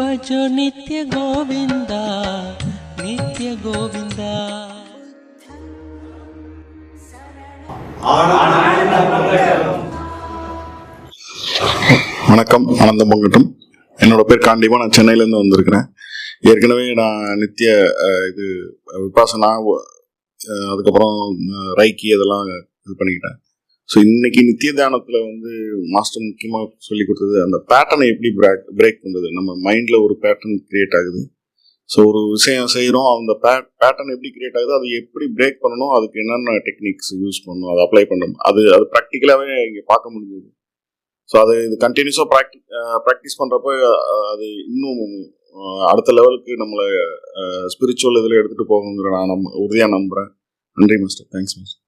भजो नित्य गोविन्दा नित्य गोविन्दा வணக்கம் ஆனந்தம் பொங்கட்டும் என்னோட பேர் காண்டிவா நான் சென்னையிலேருந்து வந்திருக்கிறேன் ஏற்கனவே நான் நித்திய இது விபாசனா அதுக்கப்புறம் ரைக்கி இதெல்லாம் இது பண்ணிக்கிட்டேன் ஸோ இன்னைக்கு நித்திய தியானத்தில் வந்து மாஸ்டர் முக்கியமாக சொல்லி கொடுத்தது அந்த பேட்டர்னை எப்படி பிரேக் பிரேக் பண்ணுறது நம்ம மைண்டில் ஒரு பேட்டர்ன் கிரியேட் ஆகுது. ஸோ ஒரு விஷயம் செய்கிறோம் அந்த பேட் பேட்டர்ன் எப்படி கிரியேட் ஆகுது அது எப்படி பிரேக் பண்ணணும் அதுக்கு என்னென்ன டெக்னிக்ஸ் யூஸ் பண்ணணும் அதை அப்ளை பண்ணணும். அது அது ப்ராக்டிக்கலாகவே இங்கே பார்க்க முடிஞ்சது. ஸோ அது இது கண்டினியூஸாக ப்ராக்டி ப்ராக்டிஸ் பண்ணுறப்ப அது இன்னும் அடுத்த லெவலுக்கு நம்மளை ஸ்பிரிச்சுவல் இதில் எடுத்துகிட்டு போகுங்கிற நான் நம்ப உறுதியாக நம்புகிறேன் நன்றி மாஸ்டர் தேங்க்ஸ் மாஸ்டர்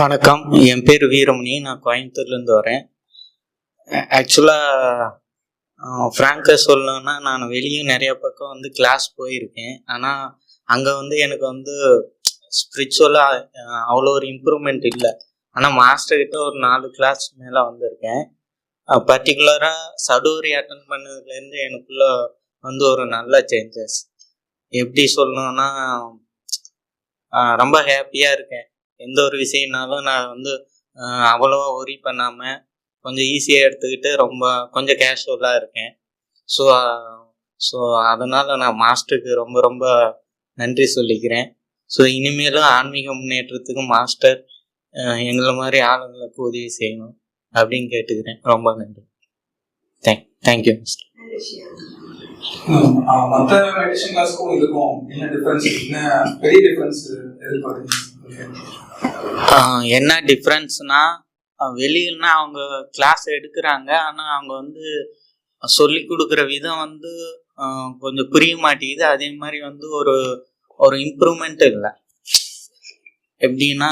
வணக்கம். என் பேர் வீரமணி. நான் கோயம்புத்தூர்லேருந்து வரேன். ஆக்சுவலாக ஃப்ராங்காக சொல்லணும்னா நான் வெளியே நிறைய பக்கம் வந்து கிளாஸ் போயிருக்கேன். ஆனால் அங்கே வந்து எனக்கு வந்து ஸ்பிரிச்சுவலாக அவ்வளோ ஒரு இம்ப்ரூவ்மெண்ட் இல்லை. ஆனால் மாஸ்டர்கிட்ட ஒரு நாலு கிளாஸ் மேலே வந்திருக்கேன். பர்டிகுலராக சடூரி அட்டன் பண்ணதுலேருந்து எனக்குள்ள வந்து ஒரு நல்ல சேஞ்சஸ் எப்படி சொல்லணும்னா ரொம்ப ஹாப்பியாக இருக்கேன். எந்த ஒரு விஷயம்னாலும் நான் வந்து அவ்வளோவா ஒரி பண்ணாமல் கொஞ்சம் ஈஸியாக எடுத்துக்கிட்டு ரொம்ப கொஞ்சம் கேஷுவலாக இருக்கேன். ஸோ ஸோ அதனால் நான் மாஸ்டருக்கு ரொம்ப ரொம்ப நன்றி சொல்லிக்கிறேன். ஸோ இனிமேலும் ஆன்மீக முன்னேற்றத்துக்கு மாஸ்டர் எங்களை மாதிரி ஆளுங்களுக்கு உதவி செய்யணும் அப்படின்னு கேட்டுக்கிறேன். ரொம்ப நன்றி. தேங்க் தேங்க்யூ மாஸ்டர் மற்ற மெடிடேஷன் கிளாஸ்க்கும் இதுக்கும் என்ன டிஃபரன்ஸ் என்ன பெரிய டிஃபரன்ஸ் எதிர்பார்க்குறீங்க? என்ன டிஃப்ரென்ஸ்னா வெளியிலனா அவங்க கிளாஸ் எடுக்கிறாங்க. ஆனால் அவங்க வந்து சொல்லி கொடுக்குற விதம் வந்து கொஞ்சம் புரிய மாட்டேங்குது. அதே மாதிரி வந்து ஒரு ஒரு இம்ப்ரூவ்மெண்ட் இல்லை. எப்படின்னா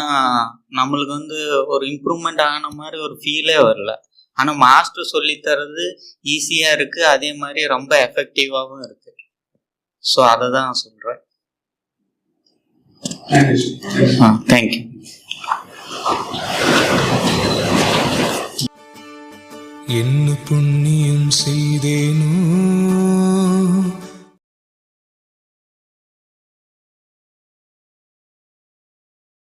நம்மளுக்கு வந்து ஒரு இம்ப்ரூவ்மெண்ட் ஆன மாதிரி ஒரு ஃபீலே வரல. ஆனால் மாஸ்டர் சொல்லி தர்றது ஈஸியாக இருக்குது அதே மாதிரி ரொம்ப எஃபெக்டிவாகவும் இருக்குது ஸோ அதை தான் சொல்கிறேன் ஆ தேங்க்யூ என்ன புண்ணியம் செய்தேனோ